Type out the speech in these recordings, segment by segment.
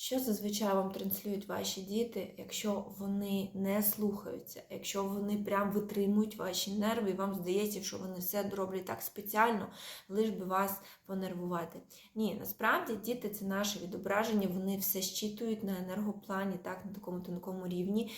Що зазвичай вам транслюють ваші діти, якщо вони не слухаються, якщо вони прям витримують ваші нерви, і вам здається, що вони все роблять так спеціально, лиш би вас понервувати. Ні, насправді діти це наше відображення, вони все щитують на енергоплані, так, на такому тонкому рівні,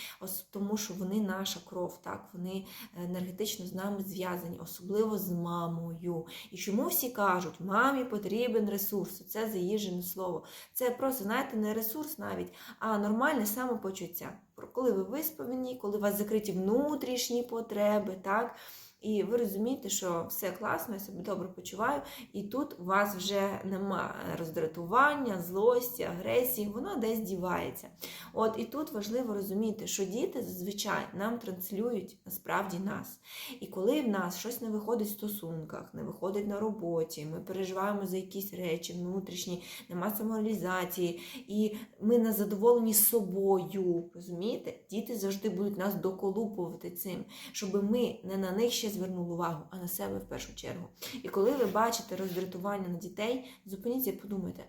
тому що вони наша кров, так, вони енергетично з нами зв'язані, особливо з мамою. І чому всі кажуть, мамі потрібен ресурс, це заїжджене слово. Це просто, знаєте, не ресурс навіть, а нормальне самопочуття. Про коли ви виспані, коли у вас закриті внутрішні потреби, так? І ви розумієте, що все класно, я себе добре почуваю, і тут у вас вже нема роздратування, злості, агресії, воно десь дівається. От і тут важливо розуміти, що діти зазвичай нам транслюють насправді нас. І коли в нас щось не виходить в стосунках, не виходить на роботі, ми переживаємо за якісь речі внутрішні, нема самореалізації, і ми не задоволені собою. Розумієте? Діти завжди будуть нас доколупувати цим, щоб ми не на них ще звернули увагу, а на себе в першу чергу. І коли ви бачите роздратування на дітей, зупиніться і подумайте,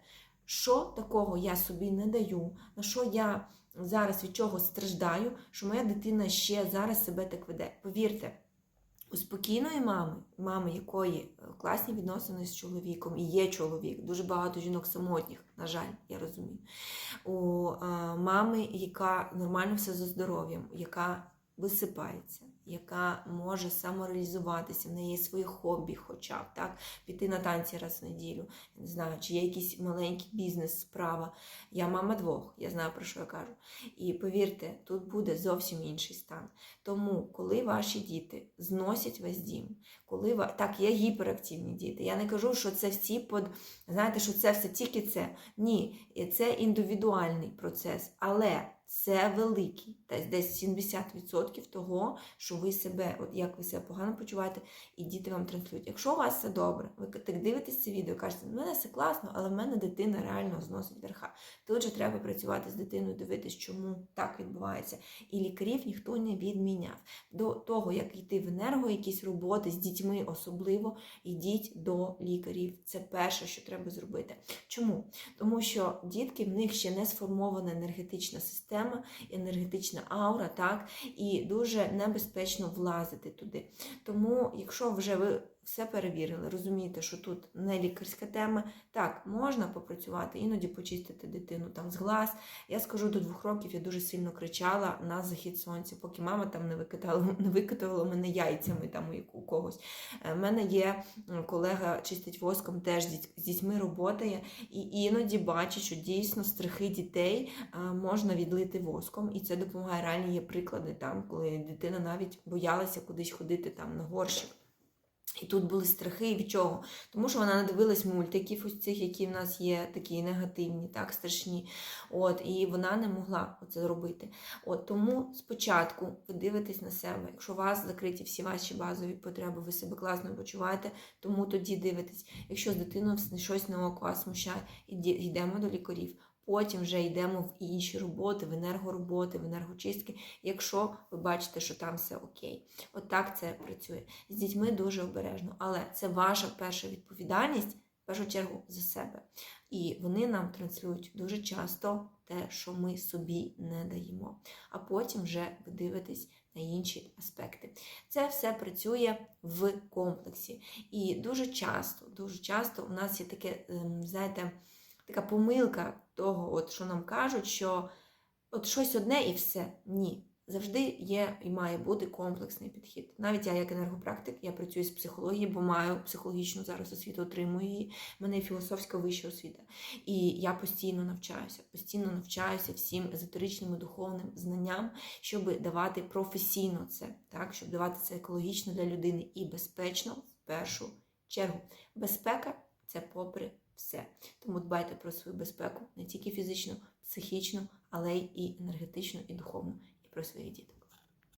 що такого я собі не даю, на що я зараз від чогось страждаю, що моя дитина ще зараз себе так веде. Повірте. У спокійної мами, мами якої е, класні відносини з чоловіком, і є чоловік, дуже багато жінок самотніх, на жаль, я розумію. У е, мами, яка нормально все за здоров'ям, яка висипається, яка може самореалізуватися, в неї є своє хобі, хоча б так, піти на танці раз в неділю. Не знаю, чи є якийсь маленький бізнес, справа. Я мама двох, я знаю про що я кажу. І повірте, тут буде зовсім інший стан. Тому, коли ваші діти зносять весь дім, коли ва... так, є гіперактивні діти. Я не кажу, що це всі под знаєте, що це все тільки це. Ні, це індивідуальний процес, але це великий, десь десь 70% того, що ви себе, от як ви себе погано почуваєте, і діти вам транслюють. Якщо у вас все добре, ви так дивитесь це відео, кажете, в мене все класно, але в мене дитина реально зносить верха. Тут же треба працювати з дитиною, дивитись, чому так відбувається. І лікарів ніхто не відміняв. До того, як йти в енерго, якісь роботи з дітьми особливо, йдіть до лікарів. Це перше, що треба зробити. Чому? Тому що дітки в них ще не сформована енергетична система, енергетична аура, так, і дуже небезпечно влазити туди. Тому, якщо вже ви все перевірили, розумієте, що тут не лікарська тема, так, можна попрацювати, іноді почистити дитину там з глаз. Я скажу, до двох років я дуже сильно кричала на захід сонця, поки мама там не викидала, не викидала мене яйцями там у- когось. У мене є колега чистить воском, теж з діть- з дітьми роботає, і іноді бачить, що дійсно страхи дітей можна відлити воском, і це допомагає. Реально є приклади там, коли дитина навіть боялася кудись ходити там на горщик. І тут були страхи від чого? Тому що вона надивилась мультиків ось цих, які в нас є, такі негативні, так, страшні. От, і вона не могла це робити. От, тому спочатку ви дивитесь на себе. Якщо у вас закриті всі ваші базові потреби, ви себе класно почуваєте, тому тоді дивитесь. Якщо з дитиною щось на око вас смущає, йдемо до лікарів. Потім вже йдемо в інші роботи, в енергороботи, в енергочистки, якщо ви бачите, що там все окей. От так це працює. З дітьми дуже обережно, але це ваша перша відповідальність, в першу чергу, за себе. І вони нам транслюють дуже часто те, що ми собі не даємо. А потім вже ви дивитесь на інші аспекти. Це все працює в комплексі. І дуже часто, дуже часто у нас є таке, ем, знаєте, така помилка того, от, що нам кажуть, що от щось одне і все. Ні. Завжди є і має бути комплексний підхід. Навіть я, як енергопрактик, я працюю з психології, бо маю психологічну зараз освіту, отримую її. У мене філософська вища освіта. І я постійно навчаюся, постійно навчаюся всім езотеричним і духовним знанням, щоб давати професійно це, так, щоб давати це екологічно для людини і безпечно в першу чергу. Безпека це попри все. Тому дбайте про свою безпеку не тільки фізично, психічно, але й і енергетично, і духовну, і про своїх дітей.